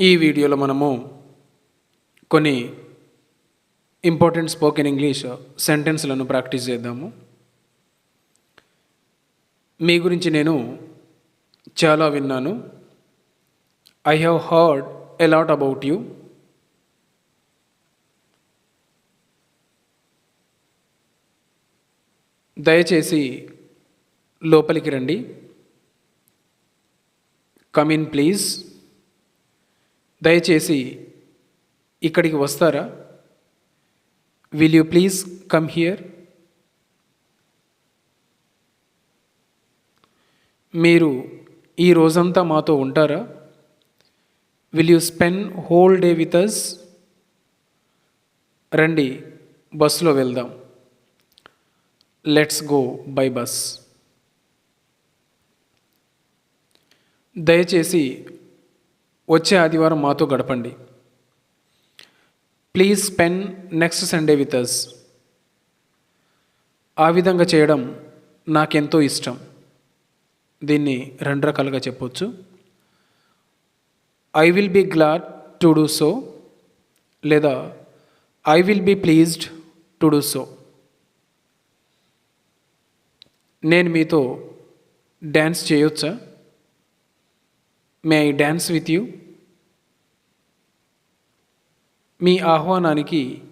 ఈ వీడియోలో మనము కొన్ని ఇంపార్టెంట్ స్పోకెన్ ఇంగ్లీష్ సెంటెన్స్లను ప్రాక్టీస్ చేద్దాము. మీ గురించి నేను చాలా విన్నాను. I have heard a lot about you దయచేసి లోపలికి రండి. కమ్ ఇన్ ప్లీజ్ దయచేసి ఇక్కడికి వస్తారా? Will you please come here మీరు ఈ రోజంతా మాతో ఉంటారా? Will you spend whole day with us రండి బస్సులో వెళ్దాం. లెట్స్ గో బై బస్ దయచేసి వచ్చే ఆదివారం మాతో గడపండి. Please spend next Sunday with us ఆ విధంగా చేయడం నాకెంతో ఇష్టం. దీన్ని రెండు రకాలుగా చెప్పొచ్చు. I will be glad to do so లేదా I will be pleased to do so నేను మీతో డ్యాన్స్ చేయొచ్చా? May I dance with you మీ ఆహ్వానానికి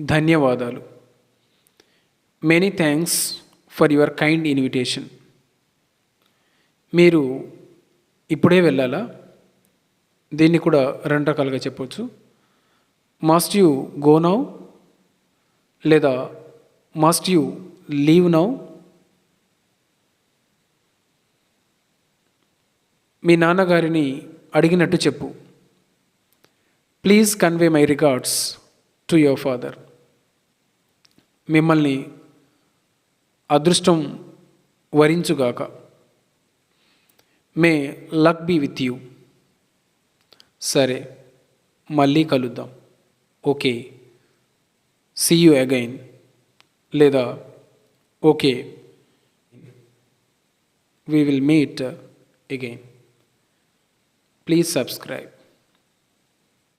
ధన్యవాదాలు. Many thanks for your kind invitation మీరు ఇప్పుడే వెళ్ళాలా? దీన్ని కూడా రెండు రకాలుగా చెప్పవచ్చు మస్ట్ యూ గో నౌ లేదా మస్ట్ యూ లీవ్ నౌ మీ నాన్నగారిని అడిగినట్టు చెప్పు. Please convey my regards to your father మిమ్మల్ని అదృష్టం వరించుగాక. May luck be with you సరే మళ్ళీ కలుద్దాం. ఓకే సీ యూ అగైన్ లేదా okay we will meet again please subscribe